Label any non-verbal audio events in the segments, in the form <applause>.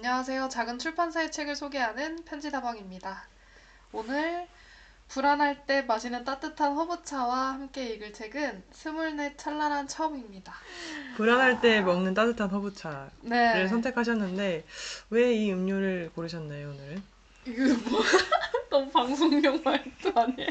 안녕하세요. 작은 출판사의 책을 소개하는 편지다방입니다. 오늘 불안할 때 마시는 따뜻한 허브차와 함께 읽을 책은 스물넷 찬란한 처음입니다. 불안할 때 먹는 따뜻한 허브차를 네. 선택하셨는데 왜 이 음료를 고르셨나요 오늘은? 이거 뭐 <laughs> 너무 방송용 말도 아니에요.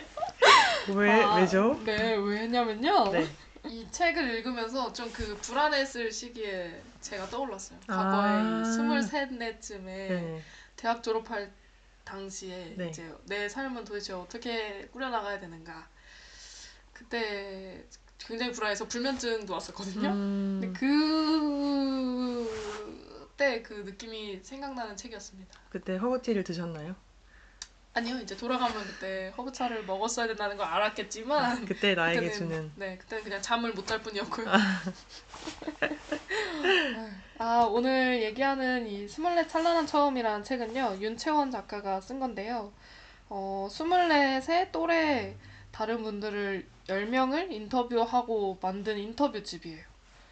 왜 아, 왜죠? 네, 왜냐면요. 네. 이 책을 읽으면서 좀 그 불안했을 시기에 제가 떠올랐어요. 아. 과거에 스물셋 네쯤에 네. 대학 졸업할 당시에 네. 이제 내 삶은 도대체 어떻게 꾸려나가야 되는가. 그때 굉장히 불안해서 불면증도 왔었거든요. 음, 근데 그때 그 느낌이 생각나는 책이었습니다. 그때 허브티를 드셨나요? 아니요, 이제 돌아가면 그때 허브차를 먹었어야 된다는 걸 알았겠지만 그때 나에게 그때는- 주는 네, 그때는 그냥 잠을 못 잘 뿐이었고요. <laughs> 아, 오늘 얘기하는 이 스물넷 찬란한 처음이라는 책은요, 윤채원 작가가 쓴 건데요. 어, 스물넷의 또래 다른 분들을 10명을 인터뷰하고 만든 인터뷰집이에요.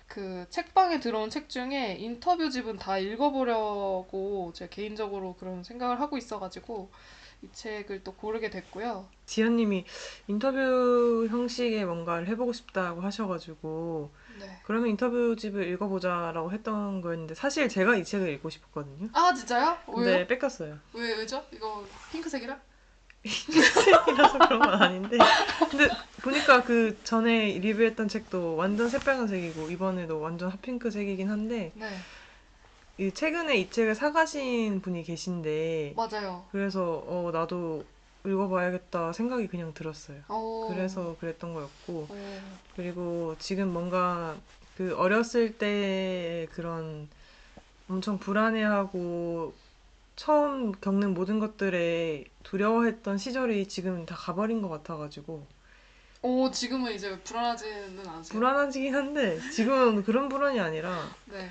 그 책방에 들어온 책 중에 인터뷰집은 다 읽어보려고 제가 개인적으로 그런 생각을 하고 있어가지고 이 책을 또 고르게 됐고요. 지연님이 인터뷰 형식의 뭔가를 해보고 싶다고 하셔가지고 네. 그러면 인터뷰집을 읽어보자라고 했던 거였는데 사실 제가 이 책을 읽고 싶었거든요. 아, 진짜요? 왜요? 근데 뺏겼어요. 왜, 왜죠? 이거 핑크색이라? 책이라서 그런 건 아닌데 근데 보니까 그 전에 리뷰했던 책도 완전 새빨간색이고 이번에도 완전 핫핑크색이긴 한데 네, 이 최근에 이 책을 사가신 분이 계신데 맞아요. 그래서 어 나도 읽어봐야겠다 생각이 그냥 들었어요. 어, 그래서 그랬던 거였고 어, 그리고 지금 뭔가 그 어렸을 때 그런 엄청 불안해하고 처음 겪는 모든 것들에 두려워했던 시절이 지금 다 가버린 것 같아가지고 어, 지금은 이제 불안하지는 않으세요? 불안하긴 한데 지금은 그런 불안이 아니라 네.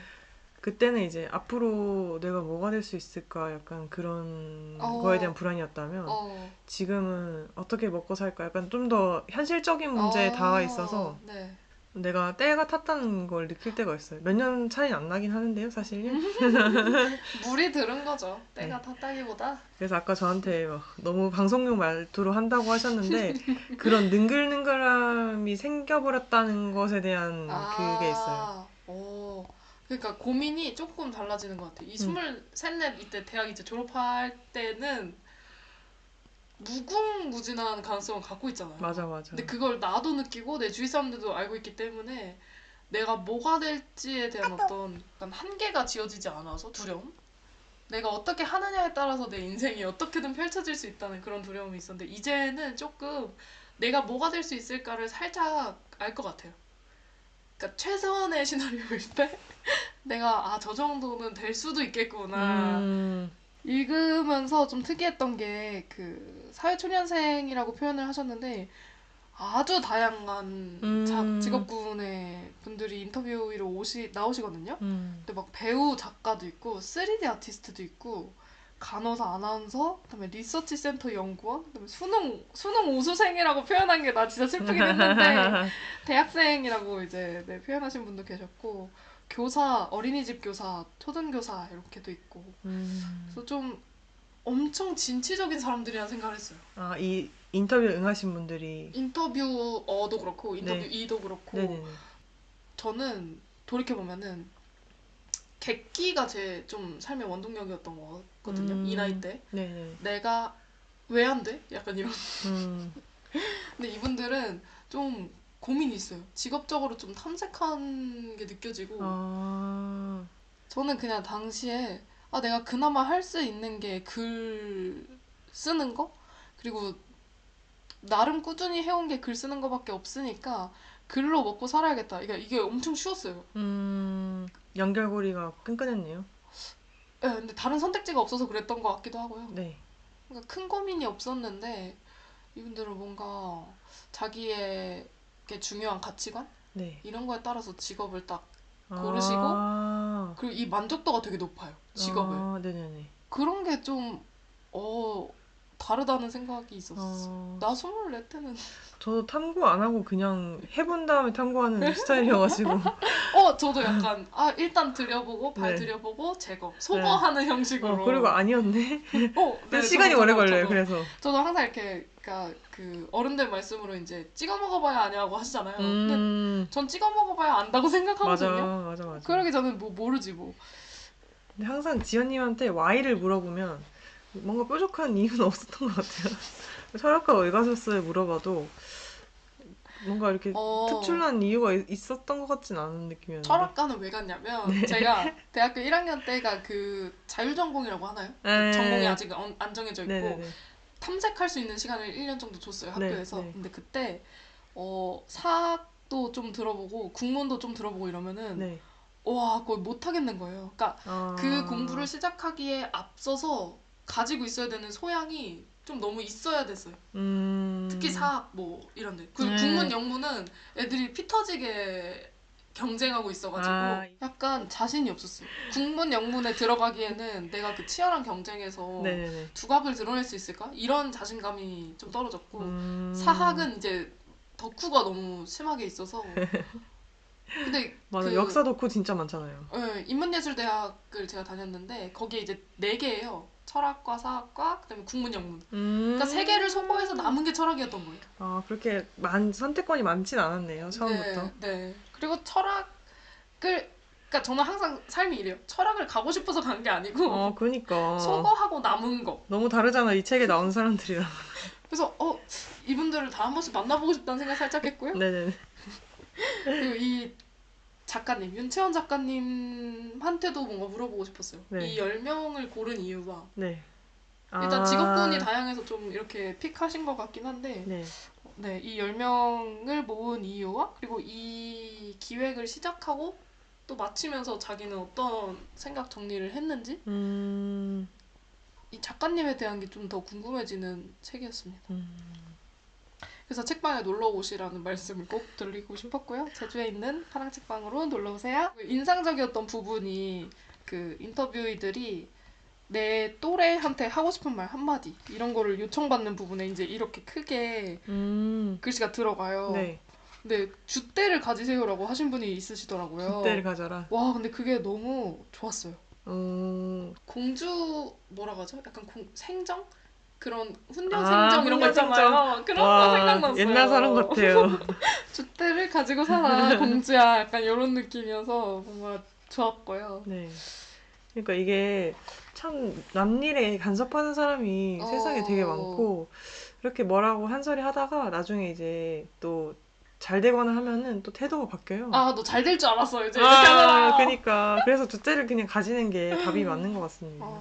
그때는 이제 앞으로 내가 뭐가 될 수 있을까 약간 그런 어. 거에 대한 불안이었다면 어, 지금은 어떻게 먹고 살까 약간 좀 더 현실적인 문제에 어, 닿아 있어서 네. 내가 때가 탔다는 걸 느낄 때가 있어요. 몇 년 차이는 안 나긴 하는데요, 사실요. <laughs> 물이 들은 거죠. 때가 네. 탔다기보다. 그래서 아까 저한테 막 너무 방송용 말투로 한다고 하셨는데 <laughs> 그런 능글능글함이 생겨버렸다는 것에 대한 그게 있어요. 오, 그러니까 고민이 조금 달라지는 것 같아요. 이 스물셋, 넷 이때 대학 이제 졸업할 때는 무궁무진한 가능성을 갖고 있잖아요. 맞아, 맞아. 근데 그걸 나도 느끼고 내 주위 사람들도 알고 있기 때문에 내가 뭐가 될지에 대한 어떤 한계가 지어지지 않아서 두려움? 내가 어떻게 하느냐에 따라서 내 인생이 어떻게든 펼쳐질 수 있다는 그런 두려움이 있었는데 이제는 조금 내가 뭐가 될 수 있을까를 살짝 알 것 같아요. 그러니까 최선의 시나리오일 때 내가 아 저 정도는 될 수도 있겠구나. 음, 읽으면서 좀 특이했던 게 그 사회초년생이라고 표현을 하셨는데 아주 다양한 음. 자- 직업군의 분들이 인터뷰로 오시 나오시거든요. 음. 근데 막 배우 작가도 있고 3D 아티스트도 있고 간호사 아나운서 그다음에 리서치 센터 연구원 그다음에 수능 수능 우수생이라고 표현한 게 나 진짜 슬프긴 했는데 <laughs> 대학생이라고 이제 네, 표현하신 분도 계셨고 교사 어린이집 교사 초등교사 이렇게도 있고 음. 그래서 좀 엄청 진취적인 사람들이란 생각을 했어요. 아, 이 인터뷰 응하신 분들이 인터뷰 어도 그렇고 인터뷰 네. 이도 그렇고 네네네. 저는 돌이켜 보면은 객기가 제 좀 삶의 원동력이었던 거거든요. 음. 이 나이 때 네네. 내가 왜 안 돼? 약간 이런. 음. <laughs> 근데 이분들은 좀 고민이 있어요. 직업적으로 좀 탐색한 게 느껴지고 아, 저는 그냥 당시에 아 내가 그나마 할 수 있는 게 글 쓰는 거 그리고 나름 꾸준히 해온 게 글 쓰는 거밖에 없으니까 글로 먹고 살아야겠다. 이게 이게 엄청 쉬웠어요. 음, 연결고리가 끈끈했네요. 예, 근데 다른 선택지가 없어서 그랬던 것 같기도 하고요. 네. 그러니까 큰 고민이 없었는데 이분들은 뭔가 자기의 게 중요한 가치관 네. 이런 거에 따라서 직업을 딱 고르시고 아, 그리고 이 만족도가 되게 높아요. 직업을. 아, 네네네. 그런 게 좀, 어, 다르다는 생각이 있었어. 어, 나 스물네 때는 저도 탐구 안 하고 그냥 해본 다음에 탐구하는 <laughs> 스타일이어가지고 <laughs> 어 저도 약간 아 일단 들여보고 발 네. 들여보고 제거 소거하는 형식으로. 어, 그리고 아니었네. <laughs> 어, 네, 시간이 오래 걸려요. 저도. 그래서 저도 항상 이렇게 그러니까 그 어른들 말씀으로 이제 찍어 먹어봐야 아냐고 하시잖아요. 근데 음전 찍어 먹어봐야 안다고 맞아 생각하거든요. 맞아 맞아. 그러기 전에 뭐 모르지 뭐. 근데 항상 지연님한테 Y를 물어보면 뭔가 뾰족한 이유는 <laughs> 없었던 것 같아요. 철학과 왜 가셨어요? 물어봐도 뭔가 이렇게 어. 특출난 이유가 있- 있었던 것 같진 않은 느낌이었는데. 철학과는 왜 갔냐면 네. 제가 <laughs> 대학교 1학년 때가 그 자율전공이라고 하나요? 그 네. 전공이 아직 안- 안 정해져 있고 네네네. 탐색할 수 있는 시간을 1년 정도 줬어요 네, 학교에서. 네. 근데 그때 어 사학도 좀 들어보고 국문도 좀 들어보고 이러면은 네. 와 거의 못 하겠는 거예요. 그러니까 아. 그 공부를 시작하기에 앞서서 가지고 있어야 되는 소양이 좀 너무 있어야 됐어요. 음. 특히 사학 뭐 이런데. 그 네. 국문 영문은 애들이 피 터지게 경쟁하고 있어가지고 아. 약간 자신이 없었어요. 국문 영문에 들어가기에는 내가 그 치열한 경쟁에서 네네네. 두각을 드러낼 수 있을까? 이런 자신감이 좀 떨어졌고 음. 사학은 이제 덕후가 너무 심하게 있어서 <laughs> 근데 맞아 그- 역사 덕후 진짜 많잖아요. 네, 인문예술대학을 제가 다녔는데 거기에 이제 네 개예요. 철학과, 사학과, 그다음에 국문영문. 음. 그러니까 세 개를 소거해서 남은 게 철학이었던 거예요. 아 그렇게 많 선택권이 많진 않았네요 처음부터. 네, 네. 그리고 철학을 그러니까 저는 항상 삶이 이래요. 철학을 가고 싶어서 간 게 아니고 어 그니까. <laughs> 소거하고 남은 거. 너무 다르잖아 이 책에 나온 사람들이랑. <laughs> 그래서 어 이분들을 다 한 번씩 만나보고 싶다는 생각 살짝 했고요. 네네네. <laughs> 그리고 이 작가님 윤채원 작가님한테도 뭔가 물어보고 싶었어요. 네. 이 10명을 고른 이유가 네. 일단 아, 직업군이 다양해서 좀 이렇게 픽하신 것 같긴 한데 네. 네, 이 10명을 모은 이유와 그리고 이 기획을 시작하고 또 마치면서 자기는 어떤 생각 정리를 했는지 음. 이 작가님에 대한 게 좀 더 궁금해지는 책이었습니다. 음. 그래서 책방에 놀러 오시라는 말씀을 꼭 드리고 싶었고요. 제주에 있는 파랑 책방으로 놀러 오세요. 인상적이었던 부분이 그 인터뷰이들이 내 또래한테 하고 싶은 말 한마디 이런 거를 요청받는 부분에 이제 이렇게 크게 음. 글씨가 들어가요. 네. 근데 주대를 가지세요라고 하신 분이 있으시더라고요. 그때를 가져라. 와 근데 그게 너무 좋았어요. 어. 공주 뭐라 하죠? 약간 공, 생정 그런 훈련 아, 생정 이런 거 있잖아요. 그런 거와 생각났어요. 옛날 사람 같아요. <laughs> 주대를 가지고 살아 <laughs> 공주야 약간 이런 느낌이어서 뭔가 좋았고요. 네. 그러니까 이게 참 남일에 간섭하는 사람이 어. 세상에 되게 많고 이렇게 뭐라고 한 소리 하다가 나중에 이제 또 잘 되거나 하면은 또 태도가 바뀌어요. 아 너 잘 될 줄 알았어 이제 아. 그러니까 그래서 두째를 그냥 가지는 게 <laughs> 답이 맞는 것 같습니다. 아,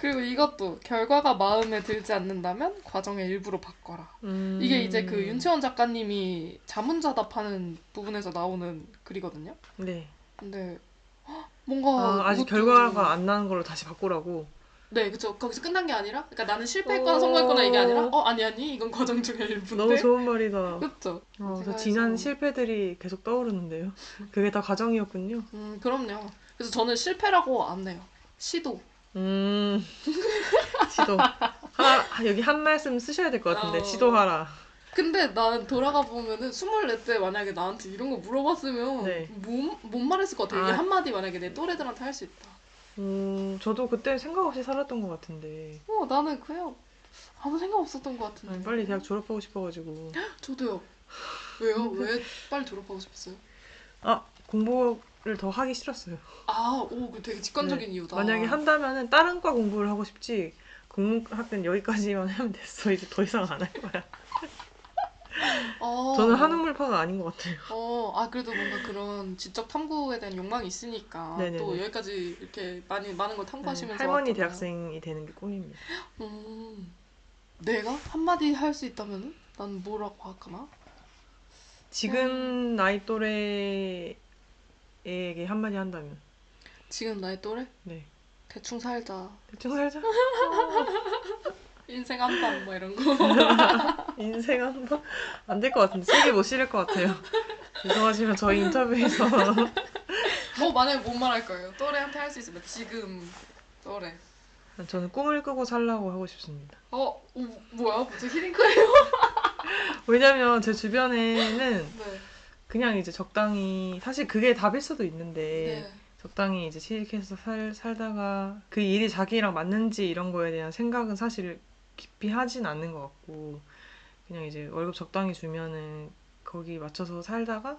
그리고 이것도 결과가 마음에 들지 않는다면 과정의 일부로 바꿔라. 음. 이게 이제 그 윤채원 작가님이 자문자답하는 부분에서 나오는 글이거든요. 네. 근데 헉, 뭔가 아, 이것도- 결과가 안 나는 걸로 다시 바꾸라고. 네 그쵸 거기서 끝난 게 아니라 그러니까 나는 실패했거나 어. 성공했거나 이게 아니라 어 아니 아니 이건 과정 중의 일부인데 너무 좋은 말이다. 그쵸 어, 저 지난 해서- 실패들이 계속 떠오르는데요. 그게 다 과정이었군요. 음 그럼요 그래서 저는 실패라고 안 해요 시도 음. <laughs> 시도. 하나, 여기 한 말씀 쓰셔야 될 것 같은데. 어. 시도하라. 근데 난 돌아가 보면은 24때 만약에 나한테 이런 거 물어봤으면 네. 못, 못 말했을 것 같아. 이게 아. 한마디 만약에 내 또래들한테 할 수 있다. 음, 저도 그때 생각 없이 살았던 것 같은데. 어, 나는 그냥 아무 생각 없었던 것 같은데. 아니, 빨리 대학 졸업하고 싶어가지고. 저도요. 왜요? 왜 빨리 졸업하고 싶었어요? 아, 공부를 더 하기 싫었어요. 아, 오, 그 되게 직관적인 이유다. 네. 만약에 한다면은 다른 과 공부를 하고 싶지. 국문학은 여기까지만 <laughs> 하면 됐어. 이제 더 이상 안 할 거야. <laughs> 어, 저는 한우물파가 아닌 것 같아요. 어, 아 그래도 뭔가 그런 지적 탐구에 대한 욕망이 있으니까 네네네. 또 여기까지 이렇게 많이 많은 걸 네, 탐구하시면서 할머니 왔잖아요. 대학생이 되는 게 꿈입니다. <gasps> 음, 내가 한마디 할 수 있다면은 난 뭐라고 할까나? 지금 나이 또래 에게 한마디 한다면. 지금 나의 또래? 네. 대충 살자. 대충 살자. <laughs> 인생 한 방 뭐 이런 거. <laughs> 인생 한 번? 안될 것 같은데. 세게 못 실을 것 같아요. 죄송하지만 저희 인터뷰에서 뭐 만약에 뭔말할 거예요? 또래한테 할 수 있으면 지금 또래. 저는 꿈을 꾸고 살라고 하고 싶습니다. 어, 오, 뭐야? 무슨 히딩크예요? 왜냐면 제 주변에는 네. 그냥 이제 적당히 사실 그게 답일 수도 있는데 네. 적당히 이제 취직해서 살, 살다가 그 일이 자기랑 맞는지 이런 거에 대한 생각은 사실 깊이 하진 않는 것 같고 그냥 이제 월급 적당히 주면은 거기 맞춰서 살다가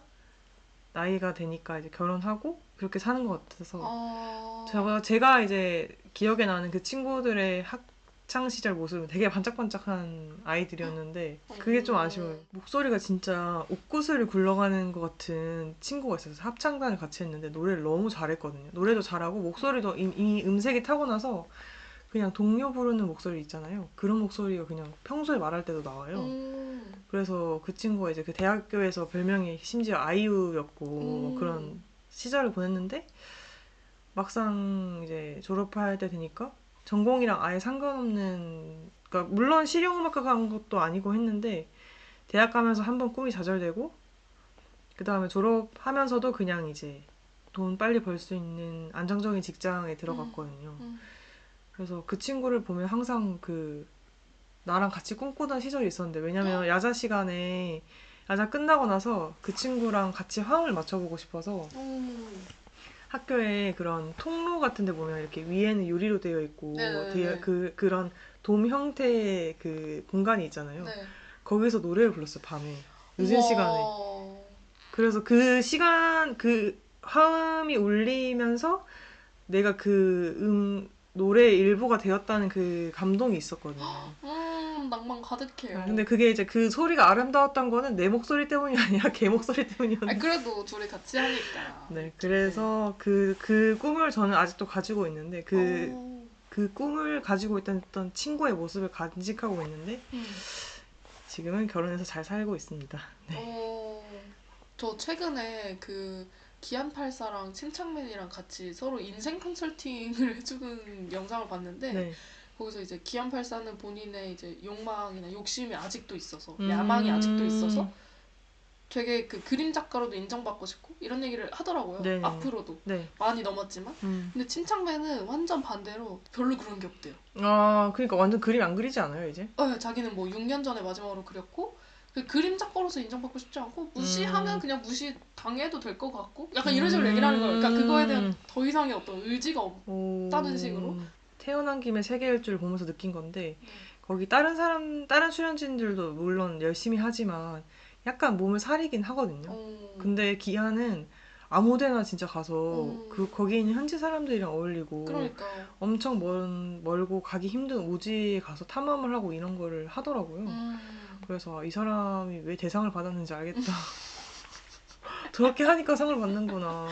나이가 되니까 이제 결혼하고 그렇게 사는 것 같아서 어... 제가, 제가 이제 기억에 나는 그 친구들의 학 창 시절 모습은 되게 반짝반짝한 아이들이었는데 그게 좀 아쉬워요. 목소리가 진짜 옥구슬을 굴러가는 것 같은 친구가 있어서 합창단을 같이 했는데 노래를 너무 잘했거든요. 노래도 잘하고 목소리도 이- 이미 음색이 타고나서 그냥 동요 부르는 목소리 있잖아요. 그런 목소리가 그냥 평소에 말할 때도 나와요. 음. 그래서 그 친구가 이제 그 대학교에서 별명이 심지어 아이유였고 음. 그런 시절을 보냈는데 막상 이제 졸업할 때 되니까 전공이랑 아예 상관없는 그러니까 물론 실용음악과 간 것도 아니고 했는데 대학 가면서 한번 꿈이 좌절되고 그 다음에 졸업하면서도 그냥 이제 돈 빨리 벌 수 있는 안정적인 직장에 들어갔거든요. 음. 그래서 그 친구를 보면 항상 그 나랑 같이 꿈꾸던 시절이 있었는데 왜냐면 야자 시간에 야자 끝나고 나서 그 친구랑 같이 화음을 맞춰보고 싶어서 음. 학교에 그런 통로 같은 데 보면 이렇게 위에는 유리로 되어 있고 네네네. 되어- 그 그런 돔 형태의 그 공간이 있잖아요. 네. 거기서 노래를 불렀어요 밤에 늦은 우와. 시간에. 그래서 그 시간 그 화음이 울리면서 내가 그 음 노래의 일부가 되었다는 그 감동이 있었거든요. <gasps> 음, 낭만 가득해요. 근데 그게 이제 그 소리가 아름다웠던 거는 내 목소리 때문이 아니라 걔 목소리 때문이었는데. 그래도 둘이 같이 하니까. <laughs> 네, 그래서 그, 그 꿈을 저는 아직도 가지고 있는데, 그, 어. 그 꿈을 가지고 있던 어떤 친구의 모습을 간직하고 있는데, 음. 지금은 결혼해서 잘 살고 있습니다. 네. 어, 저 최근에 그 기안84랑 침착맨이랑 같이 서로 인생 컨설팅을 <laughs> 해주는 영상을 봤는데 네. 거기서 이제 기안84는 본인의 이제 욕망이나 욕심이 아직도 있어서 음. 야망이 아직도 있어서 되게 그 그림 작가로도 인정받고 싶고 이런 얘기를 하더라고요. 네네. 앞으로도 네. 많이 넘었지만 음. 근데 침착맨은 완전 반대로 별로 그런 게 없대요. 아, 그러니까 완전 그림 안 그리지 않아요, 이제? 어, 자기는 뭐 6년 전에 마지막으로 그렸고 그 그림 작가로서 인정받고 싶지 않고 무시하면 음. 그냥 무시 당해도 될 것 같고 약간 이런 식으로 얘기를 하는 거예요. 그러니까 그거에 대한 음. 더 이상의 어떤 의지가 없. 오. 식으로? 태어난 김에 세계일 줄 보면서 느낀 건데, 네. 거기 다른 사람, 다른 출연진들도 물론 열심히 하지만, 약간 몸을 사리긴 하거든요. 어, 근데 기아는 아무데나 진짜 가서 음. 그 거기 있는 현지 사람들이랑 어울리고 그러니까 엄청 먼 멀고 가기 힘든 오지에 가서 탐험을 하고 이런 거를 하더라고요. 음, 그래서 이 사람이 왜 대상을 받았는지 알겠다. <laughs> 저렇게 하니까 상을 받는구나.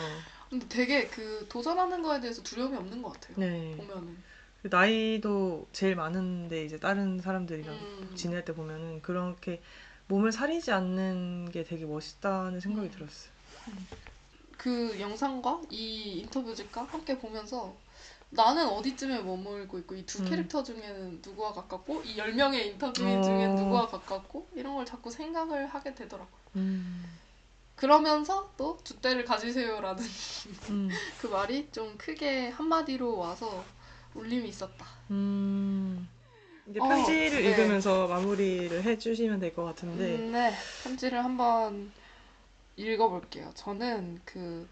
근데 되게 그 도전하는 거에 대해서 두려움이 없는 것 같아요. 네. 보면은 그 나이도 제일 많은데 이제 다른 사람들이랑 음. 지낼 때 보면은 그렇게 몸을 사리지 않는 게 되게 멋있다는 생각이 음. 들었어요. 그 영상과 이 인터뷰집과 함께 보면서 나는 어디쯤에 머물고 있고 이두 음. 캐릭터 중에는 누구와 가깝고 이 10명의 인터뷰인 어. 중엔 누구와 가깝고 이런 걸 자꾸 생각을 하게 되더라고요. 음. 그러면서 또 주대를 가지세요라는 음. <laughs> 그 말이 좀 크게 한마디로 와서 울림이 있었다. 음. 이제 어, 편지를 네. 읽으면서 마무리를 해주시면 될 것 같은데, 음, 네. 편지를 한번 읽어볼게요. 저는 그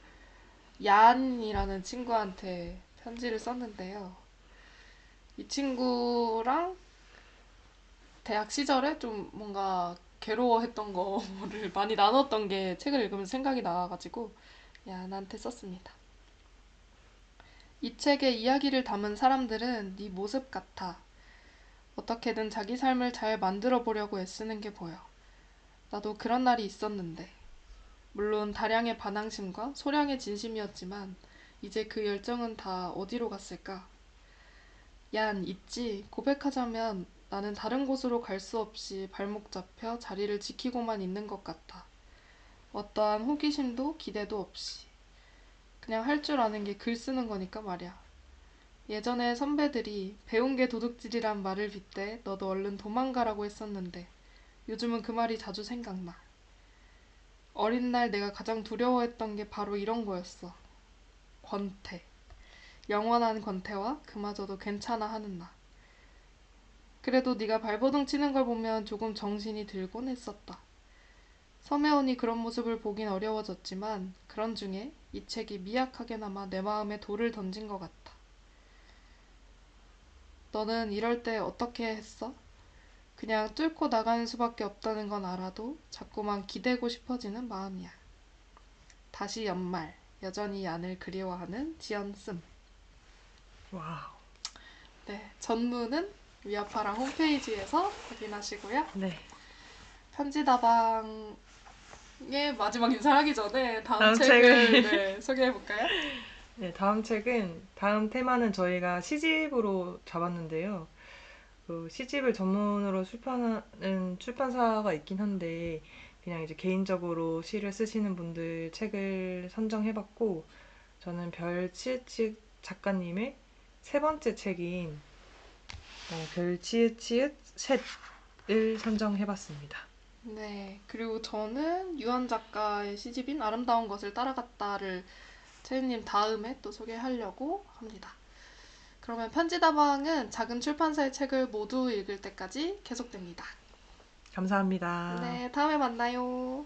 얀이라는 친구한테 편지를 썼는데요. 이 친구랑 대학 시절에 좀 뭔가 괴로워했던 거를 <laughs> 많이 나눴던 게 책을 읽으면서 생각이 나가지고 얀한테 썼습니다. 이 책의 이야기를 담은 사람들은 네 모습 같아. 어떻게든 자기 삶을 잘 만들어 보려고 애쓰는 게 보여. 나도 그런 날이 있었는데. 물론 다량의 반항심과 소량의 진심이었지만 이제 그 열정은 다 어디로 갔을까? 얀, 있지. 고백하자면 나는 다른 곳으로 갈 수 없이 발목 잡혀 자리를 지키고만 있는 것 같아. 어떠한 호기심도 기대도 없이. 그냥 할 줄 아는 게 글 쓰는 거니까 말이야. 예전에 선배들이 배운 게 도둑질이란 말을 빗대 너도 얼른 도망가라고 했었는데 요즘은 그 말이 자주 생각나. 어린 날 내가 가장 두려워했던 게 바로 이런 거였어. 권태. 영원한 권태와 그마저도 괜찮아 하는 나. 그래도 네가 발버둥 치는 걸 보면 조금 정신이 들곤 했었다. 서매원이 그런 모습을 보긴 어려워졌지만 그런 중에 이 책이 미약하게나마 내 마음에 돌을 던진 것 같아. 너는 이럴 때 어떻게 했어? 그냥 뚫고 나가는 수밖에 없다는 건 알아도 자꾸만 기대고 싶어지는 마음이야. 다시 연말, 여전히 얀을 그리워하는 지연씀. 와우. 네, 전문은 위아파랑 홈페이지에서 확인하시고요. 네. 편지다방의 마지막 인사하기 전에 다음, 다음 책을 책을. 네, 소개해볼까요? <laughs> 네, 다음 책은 다음 테마는 저희가 시집으로 잡았는데요. 그 시집을 전문으로 출판하는 출판사가 있긴 한데 그냥 이제 개인적으로 시를 쓰시는 분들 책을 선정해봤고 저는 별치읓 작가님의 세 번째 책인 어, 별치읓 셋을 선정해봤습니다. 네, 그리고 저는 유한 작가의 시집인 아름다운 것을 따라갔다를 채윤님 다음에 또 소개하려고 합니다. 그러면 편지다방은 작은 출판사의 책을 모두 읽을 때까지 계속됩니다. 감사합니다. 네, 다음에 만나요.